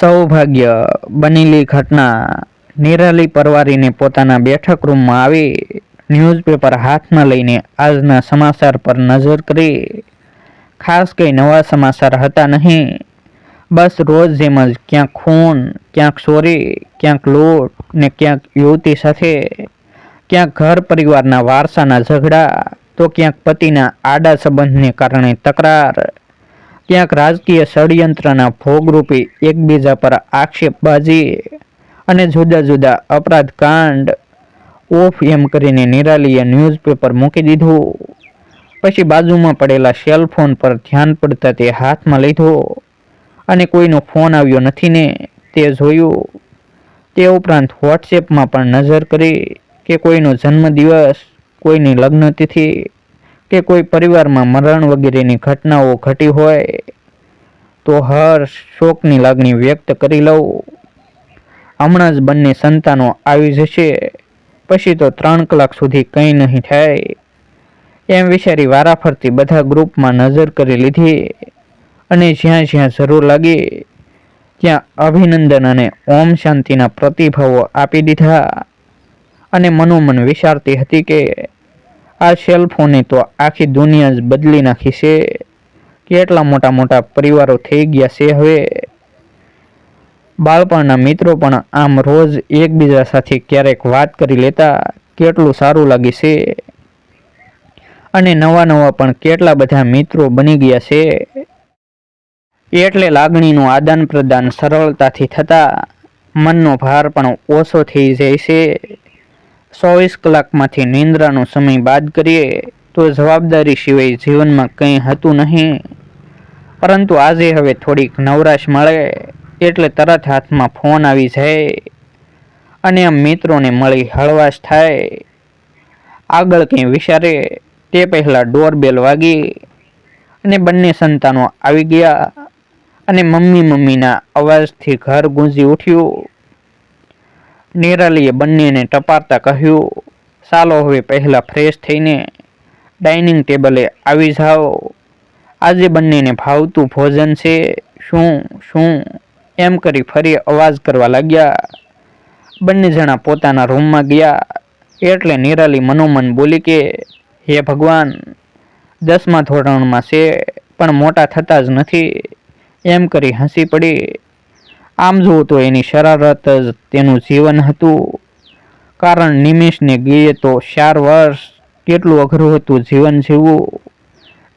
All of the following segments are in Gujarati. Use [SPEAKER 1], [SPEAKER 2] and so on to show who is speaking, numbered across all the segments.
[SPEAKER 1] સૌભાગ્ય બનેલી ઘટના નિરાલી પરવારીને પોતાના બેઠક રૂમમાં આવી ન્યૂઝપેપર હાથમાં લઈને આજના સમાચાર પર નજર કરી. ખાસ કંઈ નવા સમાચાર હતા નહીં. બસ રોજ જેમ જ ક્યાંક ખૂન, ક્યાંક ચોરી, ક્યાંક લૂંટ ને ક્યાંક યુવતી સાથે. ક્યાંક ઘર પરિવારના વારસાના ઝઘડા, તો ક્યાંક પતિના આડા સંબંધને કારણે તકરાર. ક્યાંક રાજકીય ષડયંત્રના ભોગરૂપે એકબીજા પર આક્ષેપબાજી અને જુદા જુદા અપરાધ કાંડ ઓફ એમ કરીને નિરાલીએ ન્યૂઝપેપર મૂકી દીધું. પછી બાજુમાં પડેલા સેલ ફોન પર ધ્યાન પડતા તે હાથમાં લીધો અને કોઈનો ફોન આવ્યો નથી ને તે જોયું. તે ઉપરાંત વોટ્સએપમાં પણ નજર કરી કે કોઈનો જન્મદિવસ, કોઈની લગ્નતિથિ કે કોઈ પરિવારમાં મરણ વગેરેની ઘટનાઓ ઘટી હોય, તો હર્ષ શોકની લાગણી વ્યક્ત કરી લઉં. હમણાં જ બંને સંતાનો આવી જશે, પછી તો ત્રણ કલાક સુધી કંઈ નહીં થાય. એમ વિચારી વારાફરતી બધા ગ્રુપમાં નજર કરી લીધી અને જ્યાં જ્યાં જરૂર લાગી, ત્યાં અભિનંદન અને ઓમ શાંતિના પ્રતિભાવો આપી દીધા અને મનોમન વિચારતી હતી કે આ સેલ ફોને તો આખી દુનિયા જ બદલી નાખી છે. કેટલા મોટા મોટા પરિવારો થઈ ગયા છે હવે. બાળપણના મિત્રો પણ આમ રોજ એકબીજા સાથે ક્યારેક વાત કરી લેતા કેટલું સારું લાગે છે. અને નવા નવા પણ કેટલા બધા મિત્રો બની ગયા છે. એટલે લાગણીનું આદાન પ્રદાન સરળતાથી થતા મનનો ભાર પણ ઓછો થઈ જાય છે. ચોવીસ કલાકમાંથી નિંદ્રાનો સમય બાદ કરીએ, તો જવાબદારી સિવાય જીવનમાં કંઈ હતું નહીં. પરંતુ આજે હવે થોડીક નવરાશ મળે, એટલે તરત હાથમાં ફોન આવી જાય અને આમ મિત્રોને મળી હળવાશ થાય. આગળ કંઈ વિચારે, તે પહેલાં ડોરબેલ વાગી અને બંને સંતાનો આવી ગયા અને મમ્મી મમ્મીના અવાજથી ઘર ગુંજી ઉઠ્યું. નિરાલીએ બંનેને ટપારતા કહ્યું, ચાલો હવે પહેલાં ફ્રેશ થઈને ડાઇનિંગ ટેબલે આવી જાઓ. આજે બંનેને ભાવતું ભોજન છે. શું શું? એમ કરી ફરી અવાજ કરવા લાગ્યા. બંને જણા પોતાના રૂમમાં ગયા. એટલે નિરાલી મનોમન બોલી કે, હે ભગવાન, દસમા ધોરણમાં છે, પણ મોટા થતા જ નથી. એમ કરી હસી પડી. આમ જુઓ તો એની શરારત જ તેનું જીવન હતું. કારણ નિમેષને ગઈએ તો ચાર વર્ષ કેટલું અઘરું હતું જીવન જીવવું.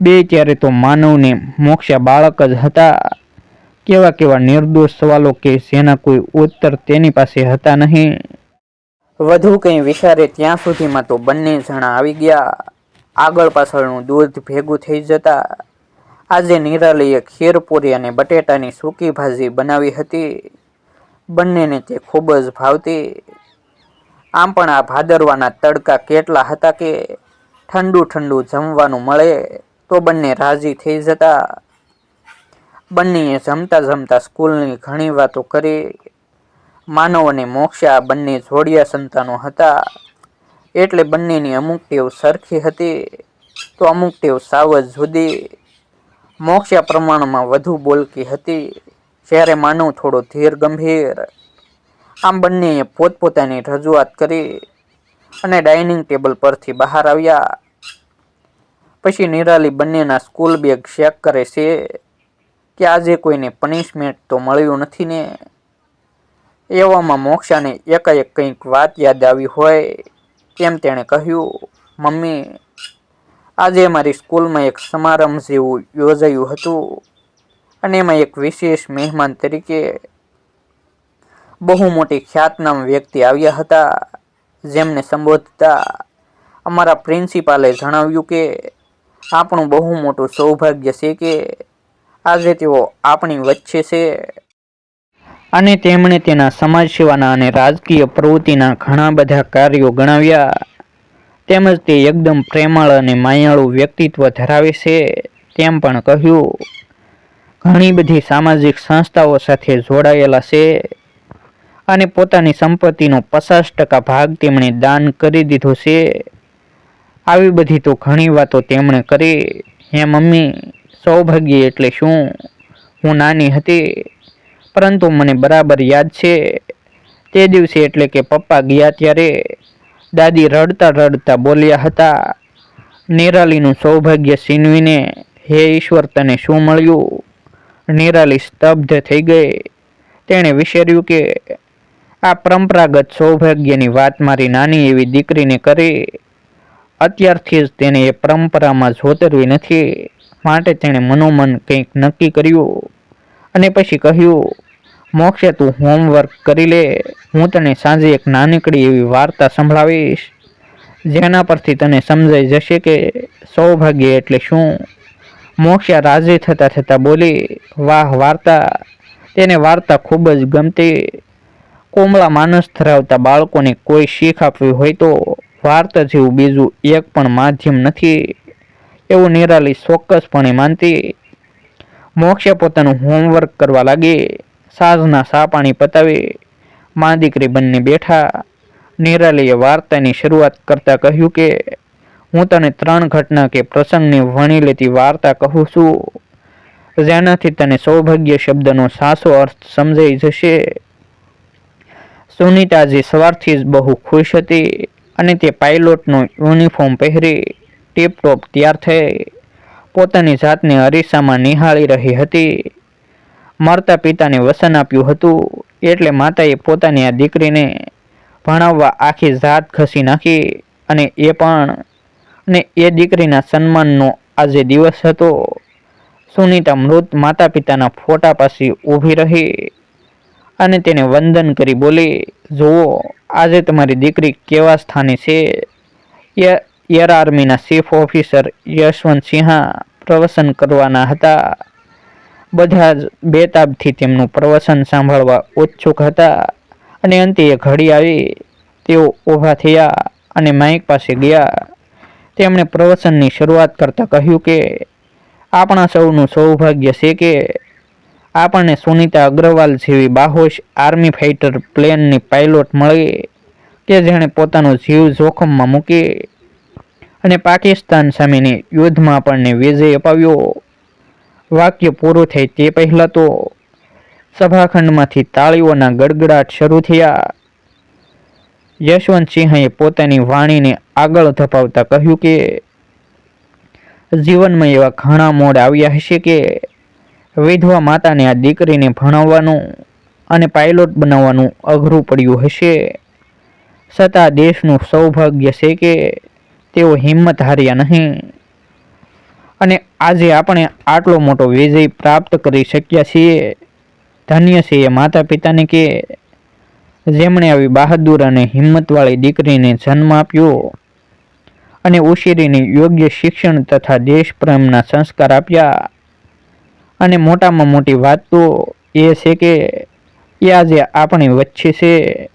[SPEAKER 1] બે ત્યારે તો માનવને મોક્ષા બાળક જ હતા. કેવા કેવા નિર્દોષ સવાલો કે જેના કોઈ ઉત્તર તેની પાસે હતા નહીં. વધુ કંઈ વિચારે ત્યાં સુધીમાં તો બંને જણા આવી ગયા. આગળ પાછળનું દૂધ ભેગું થઈ જતા આજે નિરાલીએ ખીરપુરી અને બટેટાની સૂકી ભાજી બનાવી હતી. બંનેને તે ખૂબ જ ભાવતી. આમ પણ આ ભાદરવાના તડકા કેટલા હતા કે ઠંડુ ઠંડુ જમવાનું મળે તો બંને રાજી થઈ જતા. બંનેએ જમતા જમતા સ્કૂલની ઘણી વાતો કરી. માનવ અને મોક્ષા બંને જોડિયા સંતાનો હતા. એટલે બંનેની અમુક ટેવ સરખી હતી તો અમુક ટેવ સાવ જ જુદી. મોક્ષા પ્રમાણમાં વધુ બોલકી હતી, જ્યારે માનવ થોડો ધીર ગંભીર. આમ બંનેએ પોતપોતાની રજૂઆત કરી અને ડાઇનિંગ ટેબલ પરથી બહાર આવ્યા. પછી નિરાલી બંનેના સ્કૂલ બેગ ચેક કરે છે કે આજે કોઈને પનિશમેન્ટ તો મળ્યું નથી ને. એવામાં મોક્ષાને એકાએક કંઈક વાત યાદ આવી હોય, તેમ તેણે કહ્યું, મમ્મી આજે અમારી સ્કૂલમાં એક સમારંભ જેવું યોજાયું હતું અને એમાં એક વિશેષ મહેમાન તરીકે બહુ મોટી ખ્યાતનામ વ્યક્તિ આવ્યા હતા, જેમને સંબોધતા અમારા પ્રિન્સિપાલે જણાવ્યું કે, આપણું બહુ મોટું સૌભાગ્ય છે કે આજે તેઓ આપણી વચ્ચે છે. અને તેમણે તેના સમાજ સેવાના અને રાજકીય પ્રવૃત્તિના ઘણા બધા કાર્યો ગણાવ્યા. તેમજ તે એકદમ પ્રેમાળ અને માયાળુ વ્યક્તિત્વ ધરાવે છે તેમ પણ કહ્યું. ઘણી બધી સામાજિક સંસ્થાઓ સાથે જોડાયેલા છે અને પોતાની સંપત્તિનો પચાસ ટકા ભાગ તેમણે દાન કરી દીધો છે. આવી બધી તો ઘણી વાતો તેમણે કરી. હે મમ્મી, સૌભાગ્ય એટલે શું? હું નાની હતી, પરંતુ મને બરાબર યાદ છે. તે દિવસે એટલે કે પપ્પા ગયા ત્યારે દાદી રડતા રડતા બોલ્યા હતા, નિરાલીનું સૌભાગ્ય છીનવીને હે ઈશ્વર, તને શું મળ્યું? નિરાલી સ્તબ્ધ થઈ ગઈ. તેણે વિચાર્યું કે આ પરંપરાગત સૌભાગ્યની વાત મારી નાની એવી દીકરીને કરી. અત્યારથી જ તેને એ પરંપરામાં જોતરવી નથી. માટે તેણે મનોમન કંઈક નક્કી કર્યું અને પછી કહ્યું મોક્ષે તું હોમવર્ક કરી લે. હું તને સાંજે એક નાનકડી એવી વાર્તા સંભળાવીશ, જેના પરથી તને સમજાઈ જશે કે સૌભાગ્ય એટલે શું? મોક્ષા રાજી થતાં થતાં બોલી, વાહ, વાર્તા. તેને વાર્તા ખૂબ જ ગમતી. કોમળા માનસ ધરાવતા બાળકોને કોઈ શીખ આપવી હોય તો વાર્તા જેવું બીજું એક પણ માધ્યમ નથી. એવું નિરાલી ચોક્કસપણે માનતી. મોક્ષે પોતાનું હોમવર્ક કરવા લાગી. સાંજના સા પાણી પતાવી મા દીકરી બંને બેઠા. નિરાલીએ વાર્તાની શરૂઆત કરતા કહ્યું કે, હું તને ત્રણ ઘટના કે પ્રસંગને વણી લેતી વાર્તા કહું છું. જેનાથી તને સૌભાગ્ય શબ્દનો સાચો અર્થ સમજાઈ જશે. સુનિતાજી સવારથી જ બહુ ખુશ હતી અને તે પાયલોટનો યુનિફોર્મ પહેરી ટીપટોપ તૈયાર થઈ પોતાની જાતને અરીસામાં નિહાળી રહી હતી. મરતા પિતાને વસન આપ્યું હતું. એટલે માતાએ પોતાની આ દીકરીને ભણાવવા આખી જાત ઘસી નાખી અને એ પણ, અને એ દીકરીના સન્માનનો આજે દિવસ હતો. સુનિતા મૃત માતા પિતાના ફોટા પાસે ઊભી રહી અને તેને વંદન કરી બોલી, જુઓ, આજે તમારી દીકરી કેવા સ્થાને છે? એર આર્મીના ચીફ ઓફિસર યશવંત સિંહા પ્રવસન કરવાના હતા. બધા જ બેતાબથી તેમનું પ્રવચન સાંભળવા ઉત્સુક હતા અને અંતે ઘડી આવી તેઓ ઊભા થયા અને માઇક પાસે ગયા. તેમણે પ્રવચનની શરૂઆત કરતાં કહ્યું કે, આપણા સૌનું સૌભાગ્ય છે કે આપણને સુનિતા અગ્રવાલ જેવી બાહોશ આર્મી ફાઇટર પ્લેનની પાયલોટ મળી કે જેણે પોતાનો જીવ જોખમમાં મૂકી અને પાકિસ્તાન સામેની યુદ્ધમાં આપણને વિજય અપાવ્યો. વાક્ય પૂરું થાય તે પહેલાં તો સભાખંડમાંથી તાળીઓના ગડગડાટ શરૂ થયા. યશવંતસિંહએ પોતાની વાણીને આગળ ધપાવતા કહ્યું કે, જીવનમાં એવા ઘણા મોડ આવ્યા હશે કે વિધવા માતાને આ દીકરીને ભણાવવાનું અને પાયલોટ બનાવવાનું અઘરું પડ્યું હશે. છતાં દેશનું સૌભાગ્ય છે કે તેઓ હિંમત હાર્યા નહીં. અને આજે આપણે આટલો મોટો વિજય પ્રાપ્ત કરી શક્યા છીએ. ધન્ય છીએ માતા પિતાને કે જેમણે આવી બહાદુર અને હિંમતવાળી દીકરીને જન્મ આપ્યો અને ઉછેરીને યોગ્ય શિક્ષણ તથા દેશપ્રેમના સંસ્કાર આપ્યા. અને મોટામાં મોટી વાત તો એ છે કે એ આજે આપણી વચ્ચે છે.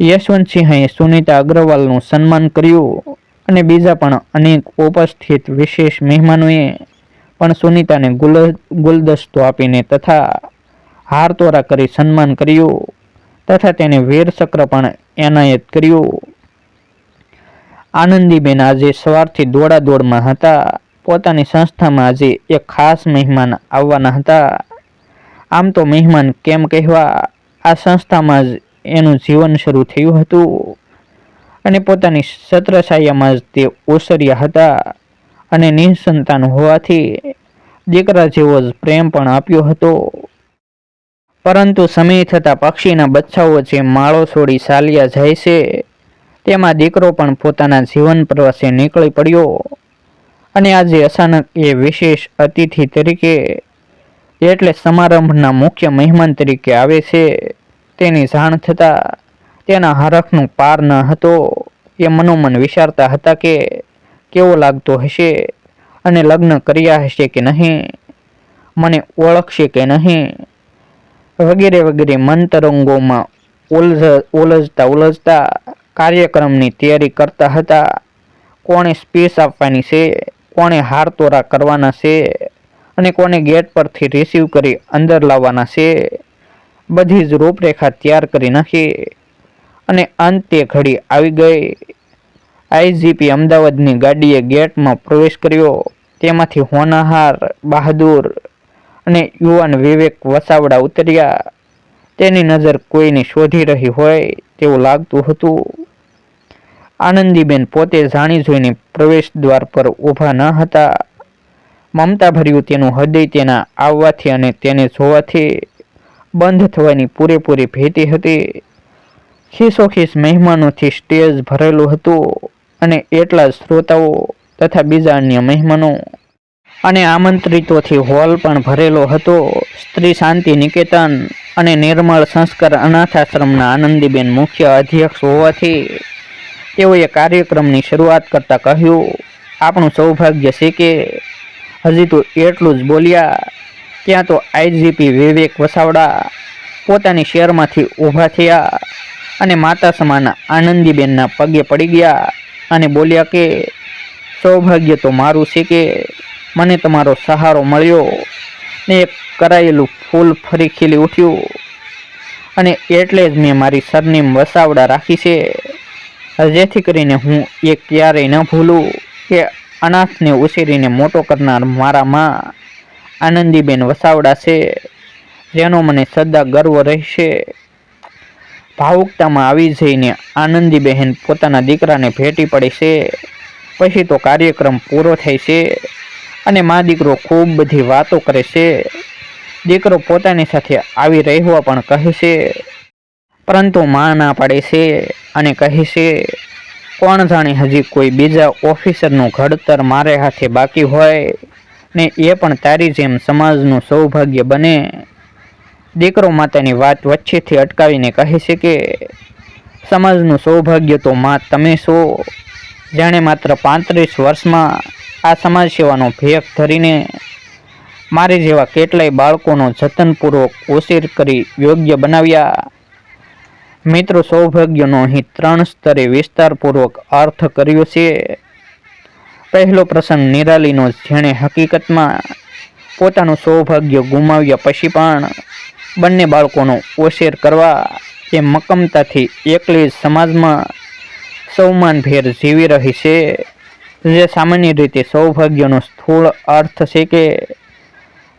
[SPEAKER 1] યશવંતસિંહે સુનિતા અગ્રવાલનું સન્માન કર્યું. અને બીજા પણ અનેક ઉપસ્થિત વિશેષ મહેમાનોએ પણ સુનિતાને ગુલ, ગુલદસ્તો આપીને તથા હારતોરા કરી સન્માન કર્યું તથા તેને વીરચક્ર પણ એનાયત કર્યું. આનંદીબેન આજે સવારથી દોડા દોડમાં હતા. પોતાની સંસ્થામાં આજે એક ખાસ મહેમાન આવવાના હતા. આમ તો મહેમાન કેમ કહેવા? આ સંસ્થામાં જ એનું જીવન શરૂ થયું હતું. અને પોતાની છત્રછાયામાં જ તે ઓસર્યા હતા અને નિઃસંતાન હોવાથી દીકરા જેવો જ પ્રેમ પણ આપ્યો હતો. પરંતુ સમય થતાં પક્ષીના બચ્ચાઓ જે માળો છોડી ચાલ્યા જાય છે, તેમાં દીકરો પણ પોતાના જીવન પ્રવાસે નીકળી પડ્યો અને આજે અચાનક એ વિશેષ અતિથિ તરીકે, એટલે સમારંભના મુખ્ય મહેમાન તરીકે આવે છે, તેની જાણ થતાં તેના હરખનું પાર ન હતો. એ મનોમન વિચારતા હતા કે કેવો લાગતો હશે અને લગ્ન કર્યા હશે કે નહીં, મને ઓળખશે કે નહીં. વગેરે વગેરે મંતરંગોમાં ઉલઝ ઉલઝતા ઉલઝતા કાર્યક્રમની તૈયારી કરતા હતા. કોણે સ્પેસ આપવાની છે, કોણે હાર તોરા કરવાના છે અને કોને ગેટ પરથી રિસીવ કરી અંદર લાવવાના છે. બધી જ રૂપરેખા તૈયાર કરી નાખી. અને અંતે ઘડી આવી ગઈ. આઈજીપી અમદાવાદની ગાડીએ ગેટમાં પ્રવેશ કર્યો. તેમાંથી હોનાહાર, બહાદુર અને યુવાન વિવેક વસાવડા ઉતર્યા. તેની નજર કોઈને શોધી રહી હોય તેવું લાગતું હતું. આનંદીબેન પોતે જાણી જોઈને પ્રવેશ દ્વાર પર ઊભા ન હતા. મમતા ભર્યું તેનું હૃદય તેના આવવાથી અને તેને જોવાથી બંધ થવાની પૂરેપૂરી ભીતિ હતી. ખીસોખીસ મહેમાનોથી સ્ટેજ ભરેલું હતું અને એટલા શ્રોતાઓ તથા બીજા અન્ય મહેમાનો અને આમંત્રિતોથી હોલ પણ ભરેલો હતો. સ્ત્રી શાંતિ નિકેતન અને નિર્મળ સંસ્કાર અનાથાશ્રમના આનંદીબેન મુખ્ય અધ્યક્ષ હોવાથી તેઓએ કાર્યક્રમની શરૂઆત કરતા કહ્યું, આપણું સૌભાગ્ય છે કે હજી તો એટલું જ બોલ્યા. ત્યાં તો આઈજીપી વિવેક વસાવડા પોતાની શેરમાંથી ઊભા થયા. અને માતા સમાન આનંદીબેનના પગે પડી ગયા અને બોલ્યા કે, સૌભાગ્ય તો મારું છે કે મને તમારો સહારો મળ્યો ને એક કરાયેલું ફૂલ ફરી ખીલી ઉઠ્યું અને એટલે જ મેં મારી સરનેમ વસાવડા રાખી છે. જેથી કરીને હું એ ક્યારેય ન ભૂલું કે અનાથને ઉછેરીને મોટો કરનાર મારા માં આનંદીબેન વસાવડા છે, જેનો મને સદા ગર્વ રહેશે. ભાવુકતામાં આવી જઈને આનંદીબહેન પોતાના દીકરાને ભેટી પડે છે. પછી તો કાર્યક્રમ પૂરો થાય છે અને મા દીકરો ખૂબ બધી વાતો કરે છે. દીકરો પોતાની સાથે આવી રહેવા પણ કહે છે. પરંતુ માં ના પાડે છે અને કહે છે, કોણ જાણે હજી કોઈ બીજા ઓફિસરનું ઘડતર મારે હાથે બાકી હોય ને એ પણ તારી જેમ સમાજનું સૌભાગ્ય બને. દીકરો માતાની વાત વચ્ચેથી અટકાવીને કહે છે કે, સમાજનું સૌભાગ્ય તો માં, તમે શો જાણે માત્ર પાંત્રીસ વર્ષમાં આ સમાજ સેવાનો ભેગ ધરીને મારી જેવા કેટલાય બાળકોનો જતનપૂર્વક ઉછેર કરી યોગ્ય બનાવ્યા. મિત્રો, સૌભાગ્યનો અહીં ત્રણ સ્તરે વિસ્તારપૂર્વક અર્થ કર્યો છે. પહેલો પ્રસંગ, નિરાલીનો, જેણે હકીકતમાં પોતાનું સૌભાગ્ય ગુમાવ્યા પછી પણ બંને બાળકોનો ઓશેર કરવા એ મક્કમતાથી એકલી સમાજમાં સૌમાનભેર જીવી રહી છે. જે સામાન્ય રીતે સૌભાગ્યનો સ્થૂળ અર્થ છે કે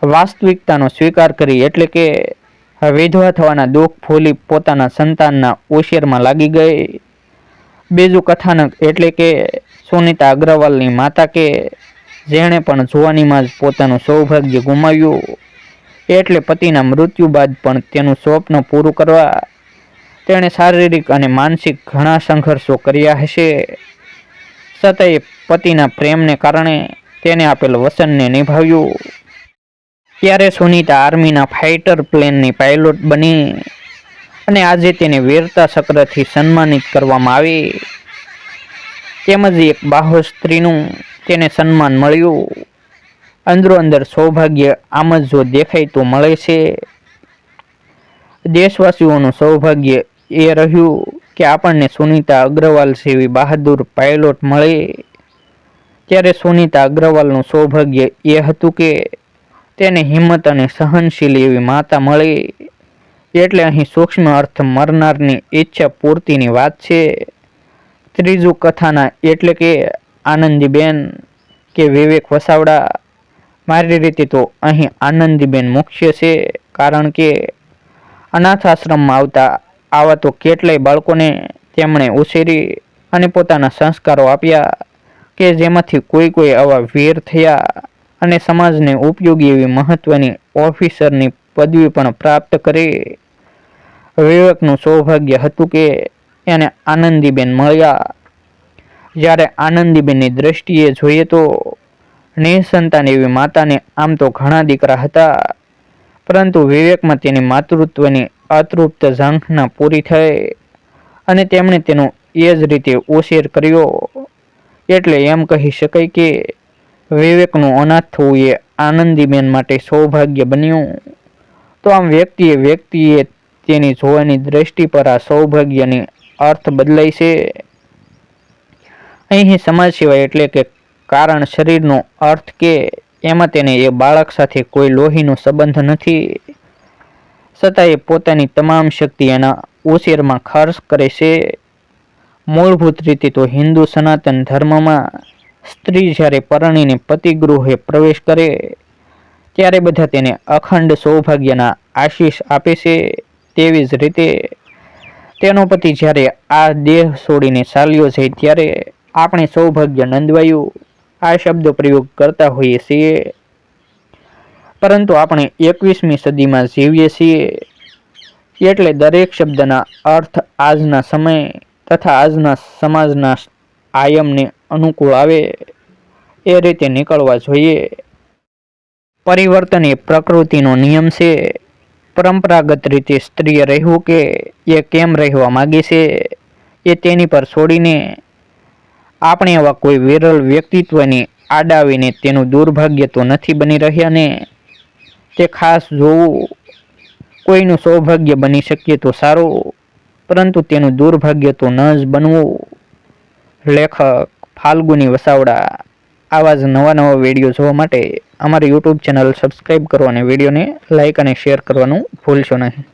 [SPEAKER 1] વાસ્તવિકતાનો સ્વીકાર કરી એટલે કે વિધવા થવાના દુઃખ ભૂલી પોતાના સંતાનના ઓશેરમાં લાગી ગઈ. બીજું કથાનક એટલે કે સુનિતા અગ્રવાલની માતા કે જેણે પણ જોવાનીમાં જ પોતાનું સૌભાગ્ય ગુમાવ્યું. એટલે પતિના મૃત્યુ બાદ પણ તેનું સ્વપ્ન પૂરું કરવા તેણે શારીરિક અને માનસિક ઘણા સંઘર્ષો કર્યા હશે. છતાંય પતિના પ્રેમને કારણે તેને આપેલ વસનને નિભાવ્યું. ત્યારે સુનિતા આર્મીના ફાઇટર પ્લેનની પાયલોટ બની અને આજે તેને વીરતા ચક્રથી સન્માનિત કરવામાં આવી. તેમજ એક બાહો સ્ત્રીનું તેને સન્માન મળ્યું. અંદરો અંદર સૌભાગ્ય આમ જ જો દેખાય તો મળે છે. દેશવાસીઓનું સૌભાગ્ય એ રહ્યું કે આપણને સુનિતા અગ્રવાલ જેવી બહાદુર પાયલોટ મળે. ત્યારે સુનિતા અગ્રવાલનું સૌભાગ્ય એ હતું કે તેને હિંમત અને સહનશીલ એવી માતા મળી. એટલે અહીં સૂક્ષ્મ અર્થ મરનારની ઈચ્છા પૂર્તિની વાત છે. ત્રીજું કથાના એટલે કે આનંદીબેન કે વિવેક વસાવડા મારી રીતે તો અહીં આનંદીબેન મુખ્ય છે, કારણ કે અનાથ આશ્રમમાં આવતા આવા તો કેટલાય બાળકોને તેમણે ઉછેરી અને પોતાના સંસ્કારો આપ્યા કે જેમાંથી કોઈ કોઈ આવા વીર થયા અને સમાજને ઉપયોગી એવી મહત્વની ઓફિસરની પદવી પણ પ્રાપ્ત કરી. વિવેકનું સૌભાગ્ય હતું કે એને આનંદીબેન મળ્યા. જ્યારે આનંદીબેનની દ્રષ્ટિએ જોઈએ તો નિસંતાન એવી માતાને આમ તો ઘણા દીકરા હતા. પરંતુ વિવેકમાં તેની માતૃત્વની અતૃપ્ત ઝાંખના પૂરી થઈ અને તેમણે તેનો એ જ રીતે ઉછેર કર્યો. એટલે એમ કહી શકાય કે વિવેકનું અનાથ થવું એ આનંદીબેન માટે સૌભાગ્ય બન્યું. તો આમ વ્યક્તિએ વ્યક્તિએ તેની જોવાની દ્રષ્ટિ પર આ સૌભાગ્યની અર્થ બદલાય છે. અહીં સમાજ સેવા એટલે કે કારણ શરીરનો અર્થ કે એમાં તેને એ બાળક સાથે કોઈ લોહીનો સંબંધ નથી. છતાં એ પોતાની તમામ શક્તિ એના ઉછેરમાં ખર્ચ કરે છે. મૂળભૂત રીતે તો હિન્દુ સનાતન ધર્મમાં સ્ત્રી જ્યારે પરણીને પતિગૃહે પ્રવેશ કરે, ત્યારે બધા તેને અખંડ સૌભાગ્યના આશીષ આપે છે. તેવી જ રીતે તેનો પતિ જ્યારે આ દેહ છોડીને ચાલ્યો છે ત્યારે આપણે સૌભાગ્ય નંદવાયું આ શબ્દ પ્રયોગ કરતા હોઈએ છીએ. પરંતુ આપણે એકવીસમી સદીમાં જીવીએ છીએ એટલે દરેક શબ્દના અર્થ આજના સમય તથા આજના સમાજના આયમને અનુકૂળ આવે એ રીતે નીકળવા જોઈએ. પરિવર્તન એ પ્રકૃતિનો નિયમ છે. પરંપરાગત રીતે સ્ત્રીએ રહેવું કે એ કેમ રહેવા માગે છે એ તેની પર છોડીને આપણે એવા કોઈ વિરલ વ્યક્તિત્વની આડાવીને તેનું દુર્ભાગ્ય તો નથી બની રહ્યા ને? તે ખાસ જોવું કોઈનું સૌભાગ્ય બની શકીએ તો સારું, પરંતુ તેનું દુર્ભાગ્ય તો ન જ બનવું. લેખક ફાલ્ગુની વસાવડા, આવા જ નવા નવા વીડિયો જોવા માટે અમારી યુટ્યુબ ચેનલ સબસ્ક્રાઈબ કરો અને વિડીયોને લાઇક અને શેર કરવાનું ભૂલશો નહીં.